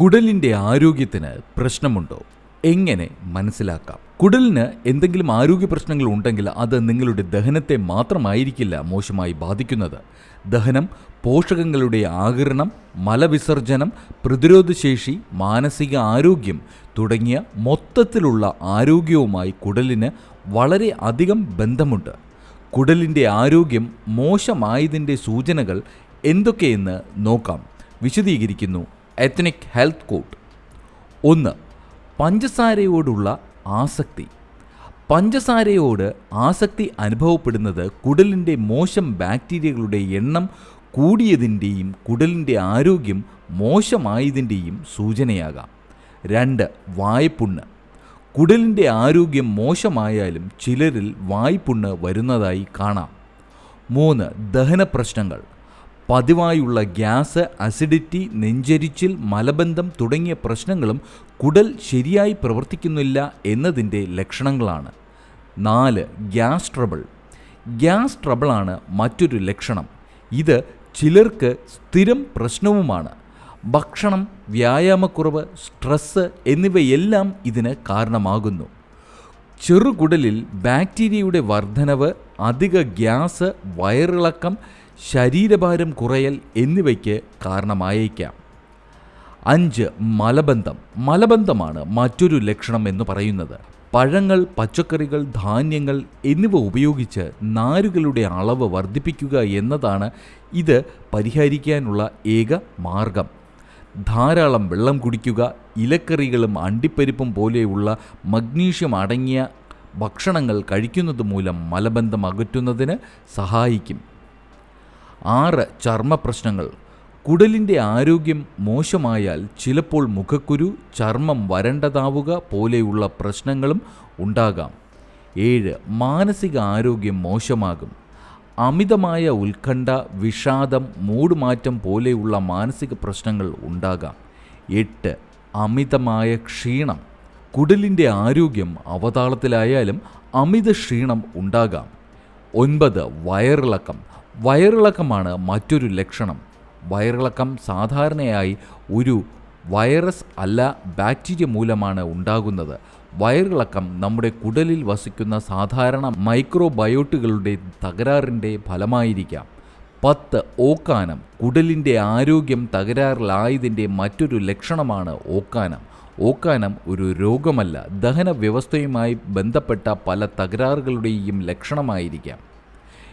കുടലിന്റെ ആരോഗ്യത്തിന് പ്രശ്നമുണ്ടോ? എങ്ങനെ മനസ്സിലാക്കാം? കുടലിന് എന്തെങ്കിലും ആരോഗ്യ പ്രശ്നങ്ങൾ ഉണ്ടെങ്കിൽ അത് നിങ്ങളുടെ ദഹനത്തെ മാത്രമായിരിക്കില്ല മോശമായി ബാധിക്കുന്നത്. ദഹനം പോഷകങ്ങളുടെ ആകിരണം മലവിസർജനം പ്രതിരോധശേഷി മാനസിക ആരോഗ്യം തുടങ്ങിയ മൊത്തത്തിലുള്ള ആരോഗ്യവുമായി കുടലിന് വളരെ അധികം ബന്ധമുണ്ട്. കുടലിന്റെ ആരോഗ്യം മോശമായതിന്റെ സൂചനകൾ എന്തൊക്കെയെന്ന് നോക്കാം. വിശദീകരിക്കുന്നു എത്നിക് ഹെൽത്ത് കോഡ് ഒന്ന് പഞ്ചസാരയോടുള്ള ആസക്തി. പഞ്ചസാരയോട് ആസക്തി അനുഭവപ്പെടുന്നത് കുടലിന്റെ മോശം ബാക്ടീരിയകളുടെ എണ്ണം കൂടിയതിന്റെയും കുടലിന്റെ ആരോഗ്യം മോശമായതിന്റെയും സൂചനയാകാം. രണ്ട് വായ്പുണ്ണ്. കുടലിന്റെ ആരോഗ്യം മോശമായാലും ചിലരിൽ വായ്പുണ്ണ് വരുന്നതായി കാണാം. മൂന്ന് ദഹന പ്രശ്നങ്ങൾ പതിവായുള്ള ഗ്യാസ് അസിഡിറ്റി നെഞ്ചരിച്ചിൽ മലബന്ധം തുടങ്ങിയ പ്രശ്നങ്ങളും കുടൽ ശരിയായി പ്രവർത്തിക്കുന്നില്ല എന്നതിന്റെ ലക്ഷണങ്ങളാണ്. നാല് ഗ്യാസ് ട്രബിൾ. ഗ്യാസ് ട്രബിളാണ് മറ്റൊരു ലക്ഷണം. ഇത് ചിലർക്ക് സ്ഥിരം പ്രശ്നവുമാണ്. ഭക്ഷണം വ്യായാമക്കുറവ് സ്ട്രെസ്സ് എന്നിവയെല്ലാം ഇതിന് കാരണമാകുന്നു. ചെറുകുടലിൽ ബാക്ടീരിയയുടെ വർധനവ് അധിക ഗ്യാസ് വയറിളക്കം ശരീരഭാരം കുറയൽ എന്നിവയ്ക്ക് കാരണമായേക്കാം. അഞ്ച് മലബന്ധം. മലബന്ധമാണ് മറ്റൊരു ലക്ഷണം എന്ന് പറയുന്നത്. പഴങ്ങൾ പച്ചക്കറികൾ ധാന്യങ്ങൾ എന്നിവ ഉപയോഗിച്ച് നാരുകളുടെ അളവ് വർദ്ധിപ്പിക്കുക എന്നതാണ് ഇത് പരിഹരിക്കാനുള്ള ഏക മാർഗം. ധാരാളം വെള്ളം കുടിക്കുക ഇലക്കറികളും അണ്ടിപ്പരിപ്പും പോലെയുള്ള മഗ്നീഷ്യം അടങ്ങിയ ഭക്ഷണങ്ങൾ കഴിക്കുന്നത് മൂലം മലബന്ധം അകറ്റുന്നതിന് സഹായിക്കും. ആറ് ചർമ്മപ്രശ്നങ്ങൾ. കുടലിന്റെ ആരോഗ്യം മോശമായാൽ ചിലപ്പോൾ മുഖക്കുരു ചർമ്മം വരണ്ടതാവുക പോലെയുള്ള പ്രശ്നങ്ങളും ഉണ്ടാകാം. ഏഴ് മാനസിക ആരോഗ്യം മോശമാകും. അമിതമായ ഉത്കണ്ഠ വിഷാദം മൂടുമാറ്റം പോലെയുള്ള മാനസിക പ്രശ്നങ്ങൾ ഉണ്ടാകാം. എട്ട് അമിതമായ ക്ഷീണം. കുടലിന്റെ ആരോഗ്യം അവതാളത്തിലായാലും അമിത ക്ഷീണം ഉണ്ടാകാം. ഒൻപത് വയറിളക്കം. വയറിളക്കമാണ് മറ്റൊരു ലക്ഷണം. വയറിളക്കം സാധാരണയായി ഒരു വൈറസ് അല്ല ബാക്ടീരിയ മൂലമാണ് ഉണ്ടാകുന്നത്. വയറിളക്കം നമ്മുടെ കുടലിൽ വസിക്കുന്ന സാധാരണ മൈക്രോബയോട്ടുകളുടെ തകരാറിന്റെ ഫലമായിരിക്കാം. പത്ത് ഓക്കാനം കുടലിന്റെ ആരോഗ്യം തകരാറിലായതിന്റെ മറ്റൊരു ലക്ഷണമാണ് ഓക്കാനം. ഓക്കാനം ഒരു രോഗമല്ല ദഹന വ്യവസ്ഥയുമായി ബന്ധപ്പെട്ട പല തകരാറുകളുടെയും ലക്ഷണമായിരിക്കാം.